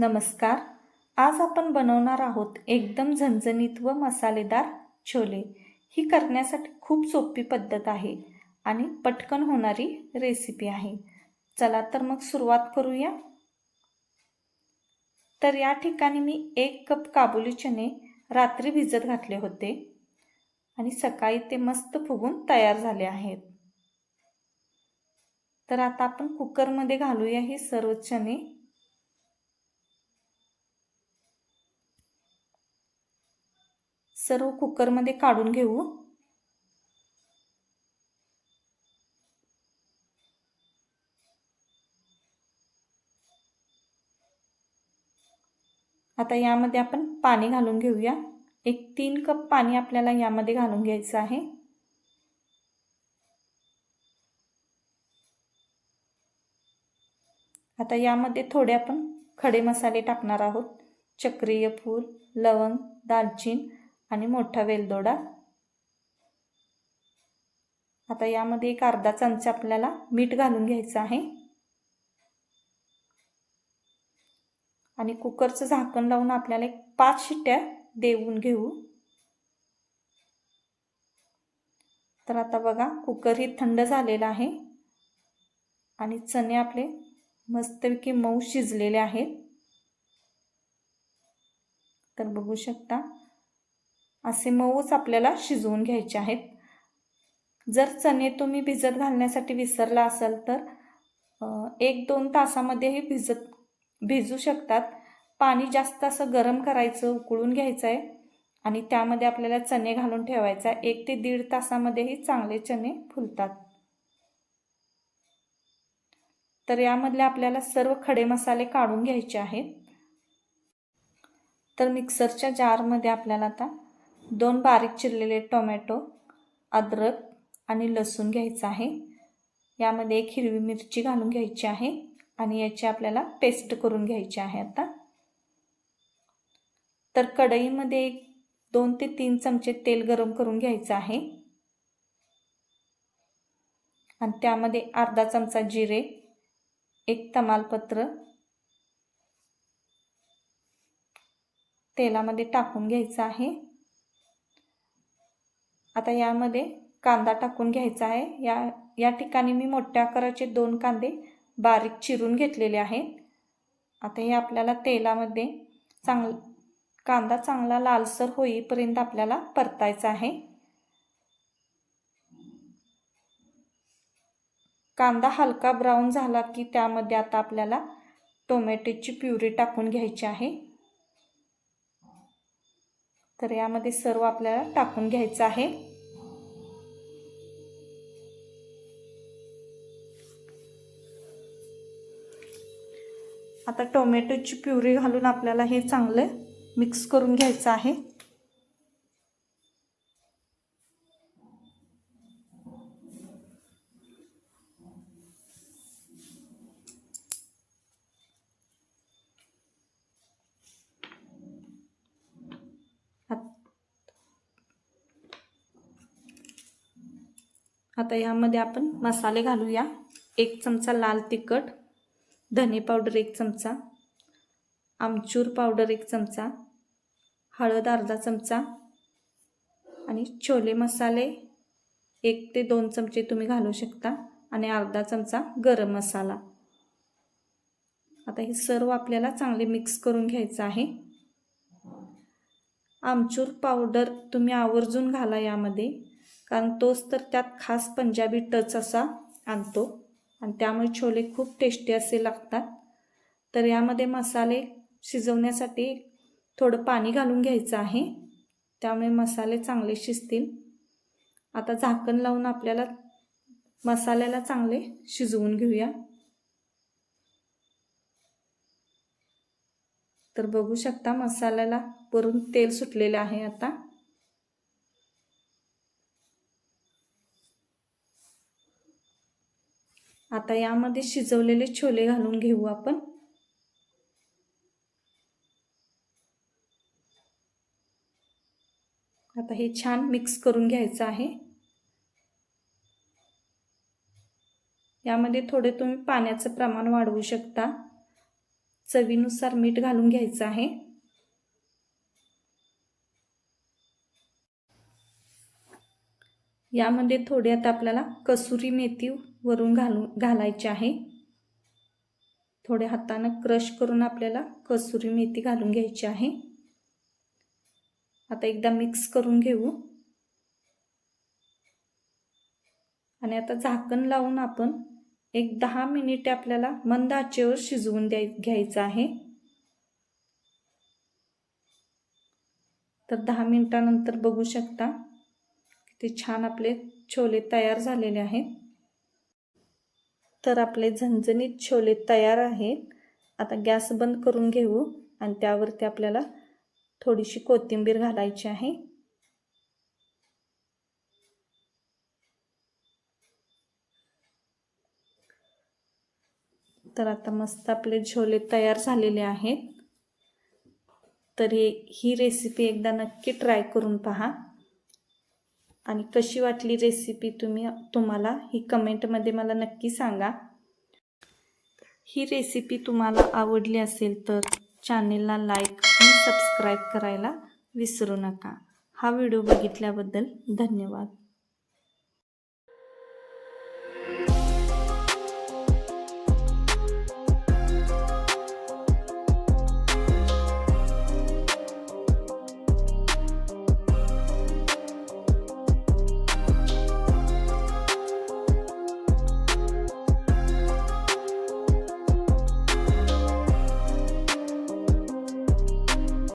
नमस्कार. आज आपण बनवणार आहोत एकदम झणझणीत व मसालेदार छोले. ही करण्यासाठी खूप सोपी पद्धत आहे आणि पटकन होणारी रेसिपी आहे. चला तर मग सुरुवात करूया. तर या ठिकाणी मी एक कप काबुली चणे रात्री भिजत घातले होते आणि सकाळी ते मस्त फुगून तयार झाले आहेत. तर आता आपण कुकरमध्ये घालूया हे सर्व चणे. सर्व कुकरमध्ये काढून घेऊ. आता यामध्ये आपण पाणी घालून घेऊया. एक तीन कप पाणी आपल्याला यामध्ये घालून घ्यायचं आहे. आता यामध्ये थोडे आपण खडे मसाले टाकणार आहोत. चक्रीय फूल लवंग दालचीन आणि मोठा वेलदोडा. आता यामध्ये एक अर्धा चमचा आपल्याला मीठ घालून घ्यायचं आहे. आणि कुकरचं झाकण लावून आपल्याला एक पाच शिट्ट्या देऊन घेऊ. तर आता बघा कुकर ही थंड झालेला आहे. आणि चणे आपले मस्तपैकी मऊ शिजलेले आहेत. तर बघू शकता असे मऊच आपल्याला शिजवून घ्यायचे आहेत. जर चणे तुम्ही भिजत घालण्यासाठी विसरला असाल तर एक दोन तासामध्येही भिजत भिजू शकतात. पाणी जास्त असं गरम करायचं उकळून घ्यायचं आहे. आणि त्यामध्ये आपल्याला चणे घालून ठेवायचं आहे. एक ते दीड तासामध्येही चांगले चणे फुलतात. तर यामधले आपल्याला सर्व खडे मसाले काढून घ्यायचे आहेत. तर मिक्सरच्या जारमध्ये आपल्याला आता दोन बारीक चिरलेले टोमॅटो अद्रक आणि लसूण घ्यायचं आहे. यामध्ये एक हिरवी मिरची घालून घ्यायची आहे आणि याची आपल्याला पेस्ट करून घ्यायची आहे आता. तर कढईमध्ये एक दोन ते तीन चमचे तेल गरम करून घ्यायचं आहे. आणि त्यामध्ये अर्धा चमचा जिरे एक तमालपत्र तेलामध्ये टाकून घ्यायचं आहे. आता यामध्ये कांदा टाकून घ्यायचा आहे. या या ठिकाणी मी मोठ्या आकाराचे दोन कांदे बारीक चिरून घेतलेले आहेत. आता हे आपल्याला तेलामध्ये चांग कांदा चांगला लालसर होईपर्यंत आपल्याला परतायचा आहे. कांदा हलका ब्राऊन झाला की त्यामध्ये आता आपल्याला टोमॅटोची प्युरी टाकून घ्यायची आहे. तर यामध्ये सर्व आपल्याला टाकून घ्यायचं आहे. आता टोमॅटोची प्युरी घालून आपल्याला हे चांगलं मिक्स करून घ्यायचं आहे. आता यामध्ये आपण मसाले घालूया. एक चमचा लाल तिखट धने पावडर एक चमचा आमचूर पावडर एक चमचा हळद अर्धा चमचा आणि छोले मसाले एक ते दोन चमचे तुम्ही घालू शकता आणि अर्धा चमचा गरम मसाला. आता हे सर्व आपल्याला चांगले मिक्स करून घ्यायचं आहे. आमचूर पावडर तुम्ही आवर्जून घाला यामध्ये कारण तोच तर त्यात खास पंजाबी टच असा आणतो. आणि त्यामुळे छोले खूप टेस्टी असे लागतात. तर यामध्ये मसाले शिजवण्यासाठी थोडं पाणी घालून घ्यायचं आहे. त्यामुळे मसाले चांगले शिजतील. आता झाकण लावून आपल्याला मसाल्याला चांगले शिजवून घेऊया. तर बघू शकता मसाल्याला वरून तेल सुटलेलं आहे आता. आता यामध्ये शिजवलेले छोले घालून घेऊ आपण. आता हे छान मिक्स करून घ्यायचं आहे. यामध्ये थोडे तुम्ही पाण्याचं प्रमाण वाढवू शकता. चवीनुसार मीठ घालून घ्यायचं आहे. यामध्ये थोड्यात आपल्याला कसुरी मेथी वरून घालून घालायची आहे. थोड्या हातानं क्रश करून आपल्याला कसुरी मेथी घालून घ्यायची आहे. आता एकदा मिक्स करून घेऊ. आणि आता झाकण लावून आपण एक दहा मिनिटे आपल्याला मंद आचेवर शिजवून द्याय घ्यायचं आहे. तर दहा मिनिटानंतर बघू शकता ते छान आपले छोले तयार झालेले आहेत. तर आपले झणझणीत छोले तयार आहेत. आता गॅस बंद करून घेऊ आणि त्यावरती आपल्याला थोडीशी कोथिंबीर घालायची आहे. तर आता मस्त आपले छोले तयार झालेले आहेत. तर हे ही रेसिपी एकदा नक्की ट्राय करून पहा. आणि कशी वाटली रेसिपी तुम्ही तुम्हाला? ही कमेंटमध्ये मला नक्की सांगा. ही रेसिपी तुम्हाला आवडली असेल तर चॅनेलला लाईक आणि सबस्क्राईब करायला विसरू नका. हा व्हिडिओ बघितल्याबद्दल धन्यवाद.